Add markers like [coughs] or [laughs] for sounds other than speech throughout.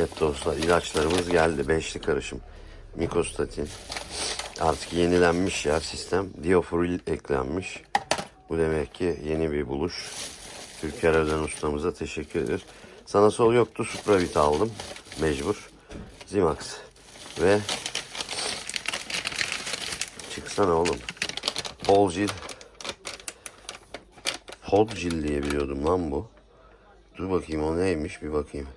Evet dostlar ilaçlarımız geldi. Beşli karışım. Mikostatin. Artık yenilenmiş ya sistem. Diofuril eklenmiş. Bu demek ki yeni bir buluş. Türker Özen ustamıza teşekkür ederiz. Sana sol yoktu. Supravit aldım. Mecbur. Zimax. Ve çıksana oğlum. Polcil. Podcil diye biliyordum lan bu. Dur bakayım o neymiş bir bakayım.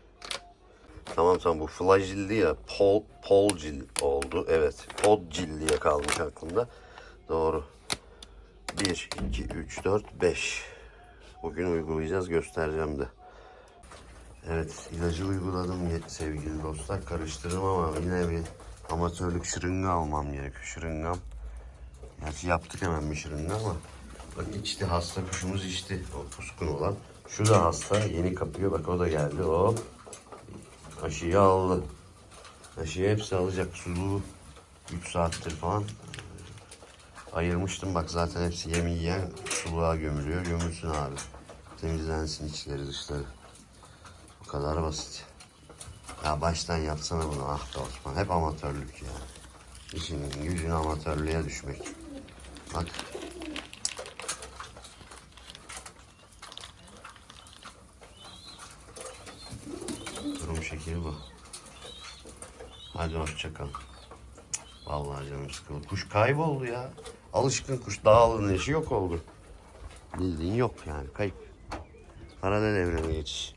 Tamam tamam bu flagilli ya. Pol, polcil oldu. Evet. Podcil diye kalmış aklımda. Doğru. 1, 2, 3, 4, 5. Bugün uygulayacağız göstereceğim de. Evet ilacı uyguladım sevgili dostlar. Karıştırdım ama yine bir amatörlük şırınga almam gerekiyor. Şırıngam. Gerçi yaptık hemen bir şırınga ama. Bak içti hasta kuşumuz içti. O puskun olan. Şu da hasta yeni kapıyor. Bak o da geldi. Hop. Aşıyı aldı. Aşıyı hepsi alacak. Suluğu 3 saattir falan ayırmıştım. Bak zaten hepsi yemi yiyen suluğa gömülüyor. Gömülsün abi. Temizlensin içleri dışları. Bu kadar basit. Ya baştan yapsana bunu ah be Osman. Hep amatörlük ya. İşinin gücün amatörlüğe düşmek. Bak. Durum şekli bu. Hadi hoşça kal. Vallahi canım sıkıldı. Kuş kayboldu ya. Alışkın kuş dağılın eşi yok oldu. Bildiğin yok yani kayıp. Paralel evrene geçiş.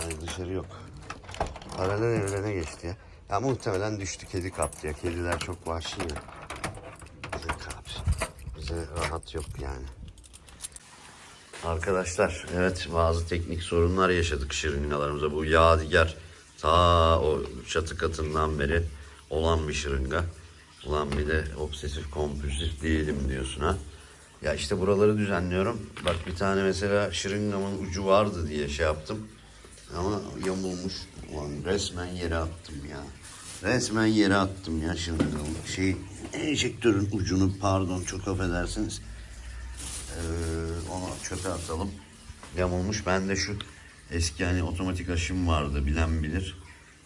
Yani dışarı yok. Paralel evrene geçti ya. Ya muhtemelen düştü kedi kaptı ya. Kediler çok vahşi ya. Bize. Bize rahat yok yani. Arkadaşlar evet bazı teknik sorunlar yaşadık şırıngalarımıza. Bu yadigar ta o çatı katından beri olan bir şırınga. Ulan bir de obsesif kompulsif değilim diyorsun ha. Ya işte buraları düzenliyorum. Bak bir tane mesela şırıngamın ucu vardı diye şey yaptım. Ama yamulmuş. Ulan resmen yere attım ya. Resmen yere attım ya şırıngamın. Şey enjektörün ucunu pardon çok affedersiniz. Ee, onu çöpe atalım. Yamulmuş. Ben de şu eski hani otomatik aşım vardı bilen bilir.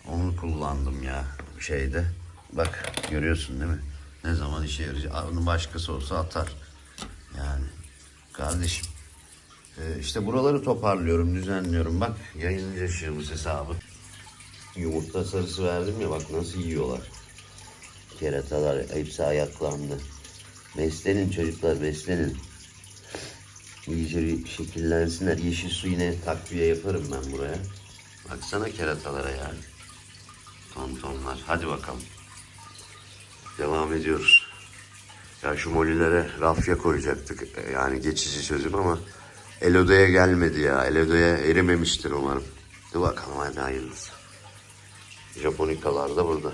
Onu kullandım ya şeyde. Bak görüyorsun değil mi? Ne zaman işe yarayacak. Onun başkası olsa atar. Yani kardeşim. Ee, işte buraları toparlıyorum, düzenliyorum. Bak yayınlayacağız hesabı. Yumurta sarısı verdim ya bak nasıl yiyorlar. Keratalar hepsi ayaklandı. Beslenin çocuklar beslenin. İyice şekillensinler. Yeşil su yine takviye yaparım ben buraya. Baksana keratalara yani. Tontonlar. Hadi bakalım. Devam ediyoruz. Ya şu molilere rafya koyacaktık. Yani geçici çözüm ama Elodo'ya gelmedi ya. Elodo'ya erimemiştir umarım. Dur bakalım hadi hayırlısı. Japonikalar da burada.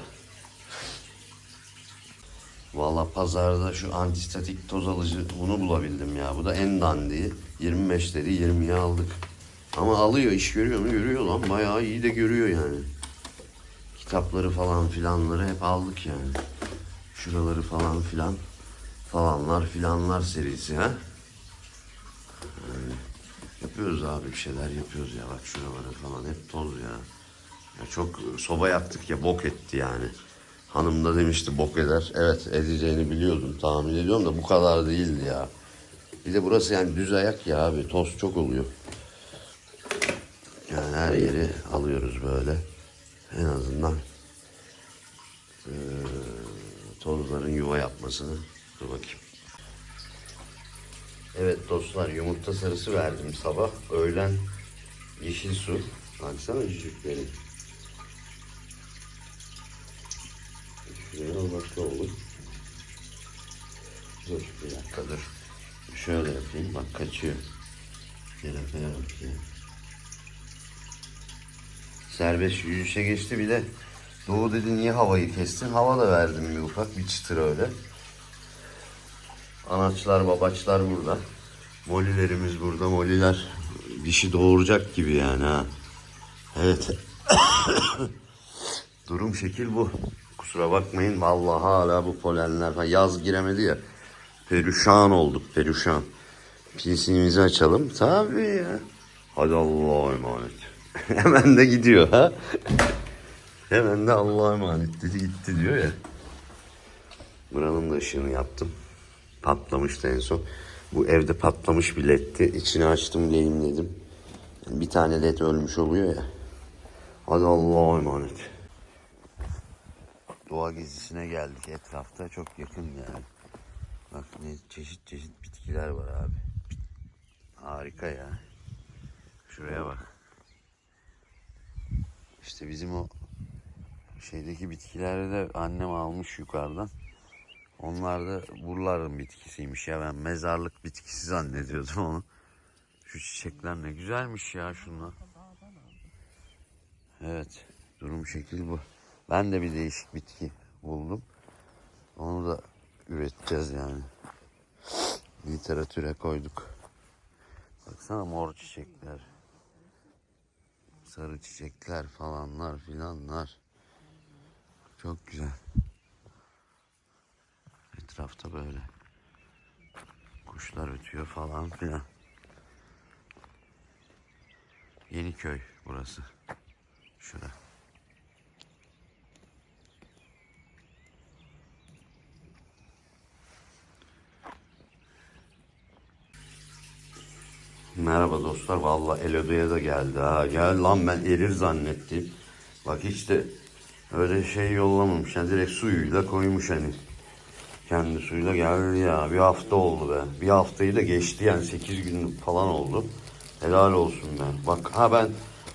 Valla pazarda şu antistatik toz alıcı bunu bulabildim ya. Bu da en dandiği. 25 dedi 20'ye aldık. Ama alıyor iş görüyor mu? Görüyor lan. Bayağı iyi de görüyor yani. Kitapları falan filanları hep aldık yani. Şuraları falan filan. Falanlar filanlar serisi ha. Yani yapıyoruz abi bir şeyler yapıyoruz ya. Bak şuraları falan hep toz ya. Ya çok soba yaktık ya bok etti yani. Hanım da demişti bok eder. Evet edeceğini biliyordum tahmin ediyorum da bu kadar değildi ya. Bir de burası yani düz ayak ya abi toz çok oluyor. Yani her yeri alıyoruz böyle. En azından eee, tozların yuva yapmasını. Dur bakayım. Evet dostlar yumurta sarısı verdim sabah. Öğlen yeşil su. Baksana cücükleri. Bak ne olur. Dur bir dakika dur. Şöyle yapayım bak kaçıyor. Kerefeye bak ya. Serbest yürüyüşe geçti bir de Doğu dedi niye havayı kestin? Hava da verdim bir ufak bir çıtır öyle. Anaçlar babaçlar burada. Molilerimiz burada. Moliler dişi doğuracak gibi yani ha. Evet. [coughs] Durum şekil bu. Kusura bakmayın vallahi hala bu polenler falan yaz giremedi ya. Perişan olduk perişan. PC'mizi açalım. Tabii ya. Hadi Allah'a emanet. [laughs] Hemen de gidiyor ha. Hemen de Allah'a emanet dedi gitti diyor ya. Buranın da ışığını yaptım. Patlamıştı en son. Bu evde patlamış bir leddi. İçini açtım lehimledim. Bir tane led ölmüş oluyor ya. Hadi Allah'a emanet. Doğa gezisine geldik. Etrafta çok yakın yani. Bak ne çeşit çeşit bitkiler var abi. Harika ya. Şuraya bak. İşte bizim o şeydeki bitkileri de annem almış yukarıdan. Onlar da buraların bitkisiymiş ya ben mezarlık bitkisi zannediyordum onu. Şu çiçekler ne güzelmiş ya şunlar. Evet durum şekil bu. Ben de bir değişik bitki buldum. Onu da üreteceğiz yani. Literatüre koyduk. Baksana mor çiçekler. Sarı çiçekler falanlar filanlar. Çok güzel. Etrafta böyle. Kuşlar ötüyor falan filan. Yeniköy burası. Şura. Merhaba dostlar. Vallahi Eloda'ya da geldi ha. Gel lan ben erir zannettim. Bak hiç de öyle şey yollamamış. Yani direkt suyuyla koymuş hani. Kendi suyuyla geldi ya. Bir hafta oldu be. Bir haftayı da geçti yani. 8 gün falan oldu. Helal olsun ben. Bak ha ben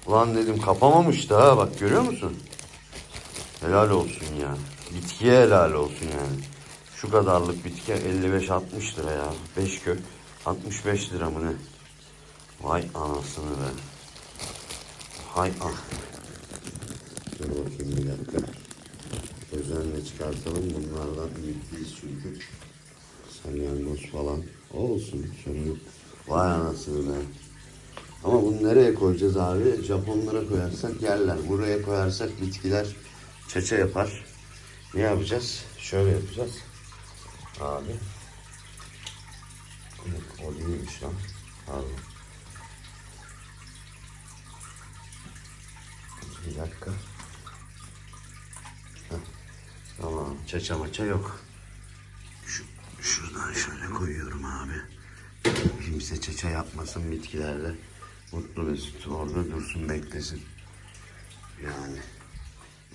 ulan dedim kapamamıştı ha. Bak görüyor musun? Helal olsun ya. Bitkiye helal olsun yani. Şu kadarlık bitki 55-60 lira ya. 5 kök 65 lira mı ne? Vay anasını be. Hay ah. Dur bakayım bir dakika. Özenle çıkartalım. Bunlardan ümitliyiz çünkü. Salyangoz falan. Olsun sorun. Vay anasını be. Ama bunu nereye koyacağız abi? Japonlara koyarsak yerler. Buraya koyarsak bitkiler çeçe yapar. Ne yapacağız? Şöyle yapacağız. Abi. O değilmiş lan. Pardon. Bir dakika. Heh, Tamam. Çaça maça yok. Şu, şuradan şöyle koyuyorum abi. Kimse çaça yapmasın bitkilerle. Mutlu mesut orada dursun beklesin. Yani.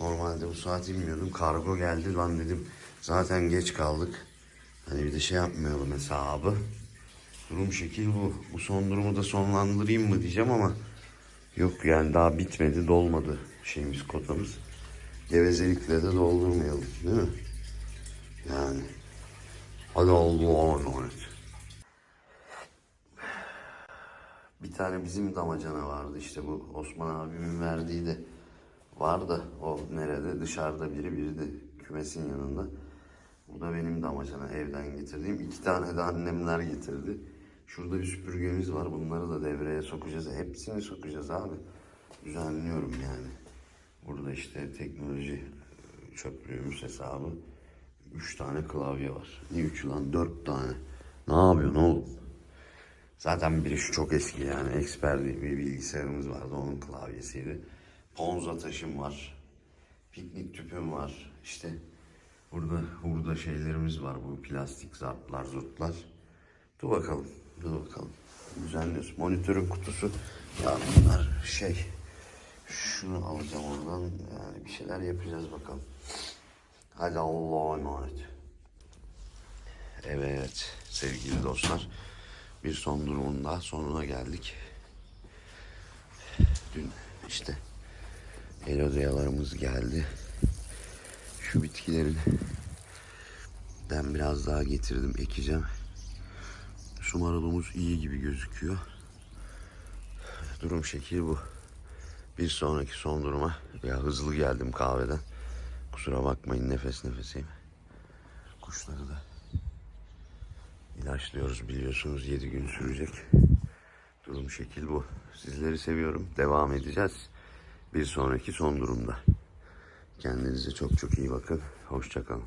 Normalde bu saat inmiyordum. Kargo geldi lan dedim. Zaten geç kaldık. Hani bir de şey yapmayalım hesabı. Durum şekil bu. Bu son durumu da sonlandırayım mı diyeceğim ama yok yani daha bitmedi, dolmadı şeyimiz kotamız. Gevezelikle de doldurmayalım değil mi? Yani. Hadi Allah'a emanet. Bir tane bizim damacana vardı işte bu Osman abimin verdiği de var da o nerede dışarıda biri biri de kümesin yanında. Bu da benim damacana evden getirdiğim. iki tane de annemler getirdi. Şurada bir süpürgemiz var. Bunları da devreye sokacağız. Hepsini sokacağız abi. Düzenliyorum yani. Burada işte teknoloji çöplüğümüz hesabı. Üç tane klavye var. Ne üçü lan? Dört tane. Ne yapıyorsun oğlum? Zaten biri şu çok eski yani. Expert bir bilgisayarımız vardı. Onun klavyesiydi. Ponza taşım var. Piknik tüpüm var. İşte burada burada şeylerimiz var. Bu plastik zartlar, zurtlar. Dur bakalım. Dur bakalım. Düzenliyoruz. Monitörün kutusu. Ya bunlar şey. Şunu alacağım oradan. Yani bir şeyler yapacağız bakalım. Hadi Allah'a emanet. Evet sevgili dostlar. Bir son durumun daha sonuna geldik. Dün işte elodeyalarımız geldi. Şu bitkilerin ben biraz daha getirdim ekeceğim. Su marulumuz iyi gibi gözüküyor. Durum şekil bu. Bir sonraki son duruma ya hızlı geldim kahveden. Kusura bakmayın nefes nefeseyim. Kuşları da ilaçlıyoruz biliyorsunuz 7 gün sürecek. Durum şekil bu. Sizleri seviyorum. Devam edeceğiz. Bir sonraki son durumda. Kendinize çok çok iyi bakın. Hoşçakalın.